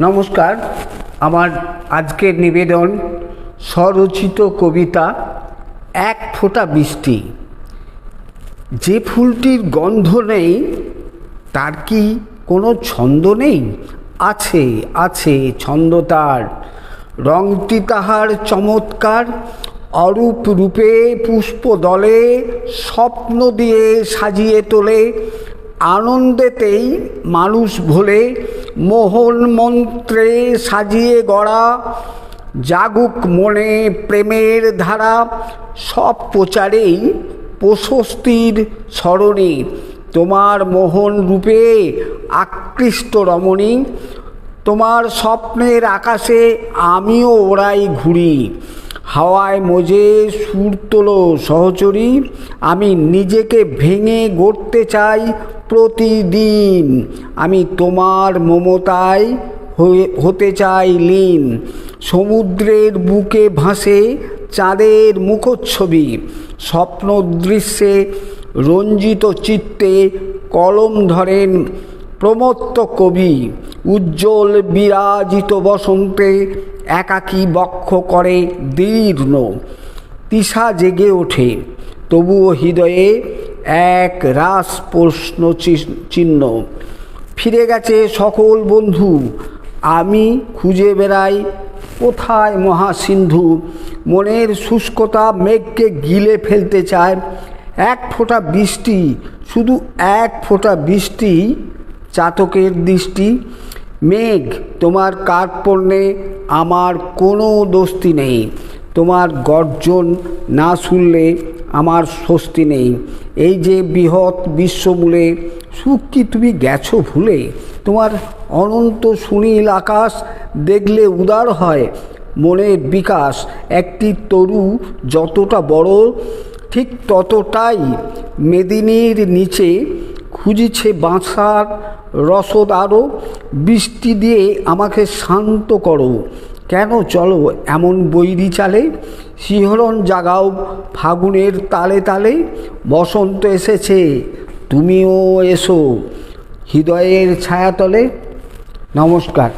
নমস্কার। আমার আজকের নিবেদন স্বরচিত কবিতা, এক ফোঁটা বৃষ্টি যে ফুলটির গন্ধ নেই, তার কি কোনো ছন্দ নেই? আছে আছে ছন্দ তার। রংটি তাহার চমৎকার, অরূপ রূপে পুষ্প দলে স্বপ্ন দিয়ে সাজিয়ে তোলে। আনন্দেতেই মানুষ ভোলে মোহন মন্ত্রে সাজিয়ে গড়া, জাগুক মনে প্রেমের ধারা, সব প্রচারেই প্রশস্তির স্মরণে তোমার মোহন রূপে আকৃষ্ট রমণী, তোমার স্বপ্নের আকাশে আমিও ওড়াই ঘুরি হাওয়ায় মজে সুর তোলো সহচরী, আমি নিজেকে ভেঙে গড়তে চাই প্রতিদিন আমি তোমার মমতায় হতে চাই লীন। সমুদ্রের বুকে ভাসে চাঁদের মুখচ্ছবি। স্বপ্ন দৃশ্যে রঞ্জিত চিত্তে কলম ধরেন প্রমত্ত কবি। উজ্জ্বল বিরাজিত বসন্তে একাকী বক্ষ করে দীর্ণ। তিসা জেগে ওঠে, তবুও হৃদয়ে এক রাস প্রশ্ন চিহ্ন ফিরে গেছে সকল বন্ধু। আমি খুঁজে বেড়াই কোথায় মহাসিন্ধু? মনের শুষ্কতা মেঘকে গিলে ফেলতে চায়। এক ফোঁটা বৃষ্টি, শুধু এক ফোঁটা বৃষ্টি, চাতকের দৃষ্টি। মেঘ, তোমার কার্পণ্যে আমার কোনো দোস্তি নেই। তোমার গর্জন না শুনলে আমার স্বস্তি নেই। এই যে বৃহৎ বিশ্বমূলে সুখ কি তুমি গেছো ভুলে, তোমার অনন্ত সুনীল আকাশ দেখলে উদার হয়, মনের বিকাশ একটি তরু যতটা বড়, ঠিক ততটাই মেদিনীর নিচে খুঁজিছে বাঁচার রসদ আরও বৃষ্টি দিয়ে আমাকে শান্ত করো কেন? চলো, এমন বৈরি চালে, শিহরণ জাগাও, ফাগুনের তালে তালে, বসন্ত এসেছে, তুমিও এসো, হৃদয়ের ছায়াতলে। নমস্কার।